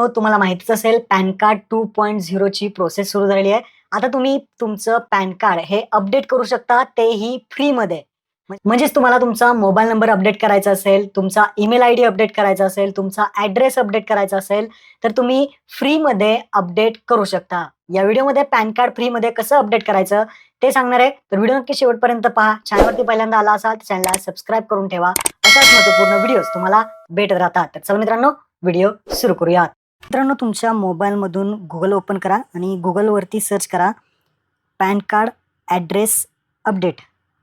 हो तुम्हाला माहितीच असेल पॅन कार्ड टू पॉईंट झिरोची प्रोसेस सुरू झालेली आहे. आता तुम्ही तुमचं पॅन कार्ड हे अपडेट करू शकता तेही फ्रीमध्ये. म्हणजेच तुम्हाला तुमचा मोबाईल नंबर अपडेट करायचा असेल तुमचा ईमेल आय डी अपडेट करायचा असेल तुमचा ॲड्रेस अपडेट करायचा असेल तर तुम्ही फ्रीमध्ये अपडेट करू शकता. या व्हिडिओमध्ये पॅन कार्ड फ्रीमध्ये कसं अपडेट करायचं ते सांगणार आहे. तर व्हिडिओ नक्की शेवटपर्यंत पहा. चॅनलवरती पहिल्यांदा आला असाल तर चॅनलला सबस्क्राईब करून ठेवा. अशाच महत्त्वपूर्ण व्हिडिओज तुम्हाला भेटत राहतात. तर चला मित्रांनो व्हिडिओ सुरू करूयात. मित्रांनो तुमच्या मोबाईलमधून गुगल ओपन करा आणि गुगलवरती सर्च करा पॅन कार्ड ॲड्रेस अपडेट.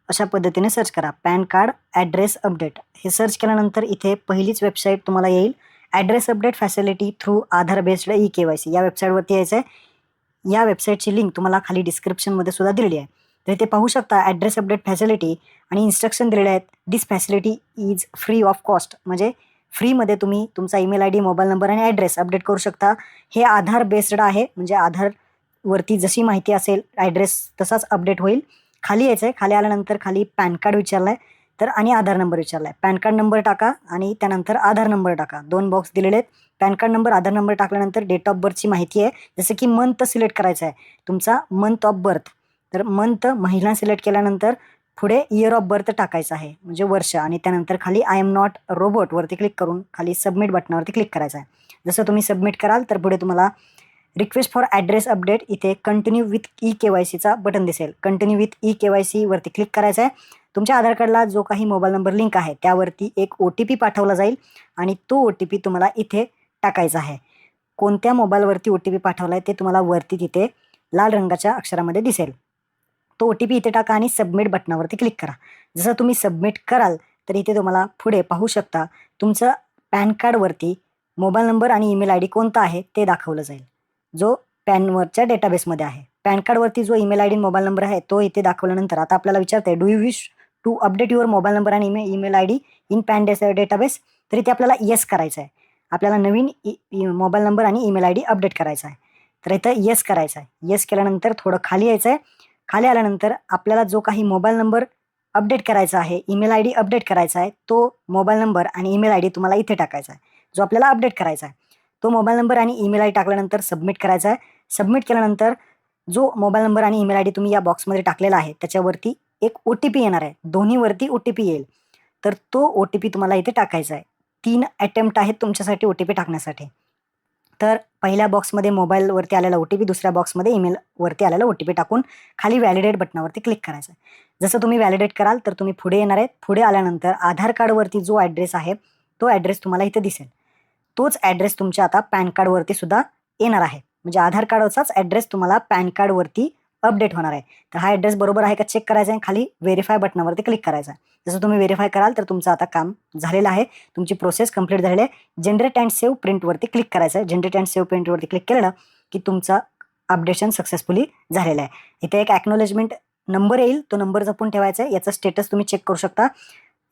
अशा पद्धतीने सर्च करा. PAN card address update. हे सर्च केल्यानंतर इथे पहिलीच वेबसाईट तुम्हाला येईल. Address update facility through Aadhaar based e K Y C या वेबसाईटवरती यायचं आहे या वेबसाईटची लिंक तुम्हाला खाली डिस्क्रिप्शनमध्ये सुद्धा दिलेली आहे. तर इथे पाहू शकता ॲड्रेस अपडेट फॅसिलिटी आणि इन्स्ट्रक्शन दिलेले आहेत. This facility is free of cost म्हणजे फ्रीमध्ये तुम्ही तुमचा email I D mobile number आणि ॲड्रेस अपडेट करू शकता. हे आधार बेस्ड आहे म्हणजे आधारवरती जशी माहिती असेल ॲड्रेस तसाच अपडेट होईल. खाली यायचं आहे खाली आल्यानंतर खाली पॅन कार्ड विचारलं आहे तर आणि आधार नंबर विचारला आहे पॅन कार्ड नंबर टाका आणि त्यानंतर आधार नंबर टाका. दोन बॉक्स दिलेले आहेत PAN card number Aadhaar number टाकल्यानंतर डेट ऑफ बर्थची माहिती आहे. जसं की मंथ सिलेक्ट करायचं आहे तुमचा मंथ ऑफ बर्थ तर मंथ महिना सिलेक्ट केल्यानंतर पुढे इयर ऑफ बर्थ टाकायचं आहे. म्हणजे वर्ष आणि त्यानंतर खाली आय एम नॉट रोबोटवरती क्लिक करून खाली सबमिट बटनावरती क्लिक करायचं आहे. जसं तुम्ही सबमिट कराल तर पुढे तुम्हाला रिक्वेस्ट फॉर ॲड्रेस अपडेट इथे continue with e K Y सीचा बटन दिसेल. Continue with e K Y सीवरती click करायचं आहे. तुमच्या आधार कार्डला जो काही मोबाईल नंबर लिंक आहे त्यावरती एक ओ टी पी पाठवला जाईल आणि तो ओ टी पी तुम्हाला इथे टाकायचा आहे. कोणत्या मोबाईलवरती ओ टी पी पाठवला आहे ते तुम्हाला वरती तिथे लाल रंगाच्या अक्षरामध्ये दिसेल. तो ओ टी पी इथे टाका आणि सबमिट बटनावरती क्लिक करा. जसं तुम्ही सबमिट कराल तर इथे तुम्हाला पुढे पाहू शकता तुमचं पॅन कार्डवरती मोबाईल नंबर आणि ईमेल आय डी कोणता आहे ते दाखवलं जाईल. जो पॅनवरच्या डेटाबेसमध्ये आहे. पॅन कार्डवरती जो email I D mobile number आहे तो इथे दाखवल्यानंतर आता आपल्याला विचारते do you wish to update your mobile number आणि email email I D in PAN days database तर इथे आपल्याला येस करायचं आहे. आपल्याला नवीन मोबाईल नंबर आणि ईमेल आय डी अपडेट करायचा आहे. तर इथं येस करायचं आहे. येस केल्यानंतर थोडं खाली यायचं आहे खाली आल्यानंतर आपल्याला जो काही मोबाईल नंबर अपडेट करायचा आहे ईमेल आय डी अपडेट करायचा आहे तो मोबाईल नंबर आणि ईमेल आय डी तुम्हाला इथे टाकायचा आहे. जो आपल्याला अपडेट करायचा आहे तो मोबाईल नंबर आणि ईमेल आय डी टाकल्यानंतर सबमिट करायचा आहे. सबमिट केल्यानंतर जो मोबाईल नंबर आणि ईमेल आय डी तुम्ही या बॉक्समध्ये टाकलेला आहे त्याच्यावरती एक ओ टी पी येणार आहे. दोन्हीवरती ओ टी पी येईल. तर तो ओ टी पी तुम्हाला इथे टाकायचा आहे. तीन अटेम्प्ट आहेत तुमच्यासाठी ओ टी पी टाकण्यासाठी. तर पहिल्या बॉक्समध्ये मोबाईलवरती आलेला ओ टी पी दुसऱ्या बॉक्समध्ये ईमेलवरती आलेला ओ टी पी टाकून खाली व्हॅलिडेट बटनावरती क्लिक करायचं. आहे जसं तुम्ही व्हॅलिडेट कराल तर तुम्ही पुढे येणार आहेत. पुढे आल्यानंतर आधार कार्डवरती जो ॲड्रेस आहे तो ॲड्रेस तुम्हाला इथे दिसेल. तोच ॲड्रेस तुमच्या आता पॅन कार्डवरती सुद्धा येणार आहे. म्हणजे आधार कार्डचाच ॲड्रेस तुम्हाला पॅन कार्डवरती अपडेट होणार आहे. तर हा ॲड्रेस बरोबर आहे का चेक करायचा आहे? खाली व्हेरीफाय बटनावरती क्लिक करायचं आहे. जसं तुम्ही व्हेरीफाय कराल तर तुमचं आता काम झालेलं आहे. तुमची प्रोसेस कंप्लीट झालेली आहे. जनरेट अँड सेव्ह प्रिंटवरती क्लिक करायचं आहे. जनरेट अँड सेव्ह प्रिंटवरती क्लिक केलं की तुमचा अपडेशन सक्सेसफुली झालेलं आहे. इथे एक ॲक्नॉलेजमेंट नंबर येईल. तो नंबर जपून ठेवायचा आहे. याचा स्टेटस तुम्ही चेक करू शकता.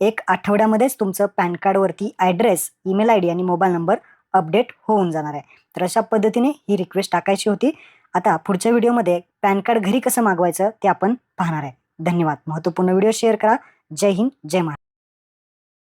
एक आठवड्यामध्येच तुमचं पॅन कार्डवरती ॲड्रेस ईमेल आय डी आणि मोबाईल नंबर अपडेट होऊन जाणार आहे. तर अशा पद्धतीने ही रिक्वेस्ट टाकायची होती. आता पुढच्या व्हिडिओमध्ये पॅन कार्ड घरी कसं मागवायचं ते आपण पाहणार आहे. धन्यवाद. महत्त्वपूर्ण व्हिडिओ शेअर करा. जय हिंद जय महाराष्ट्र.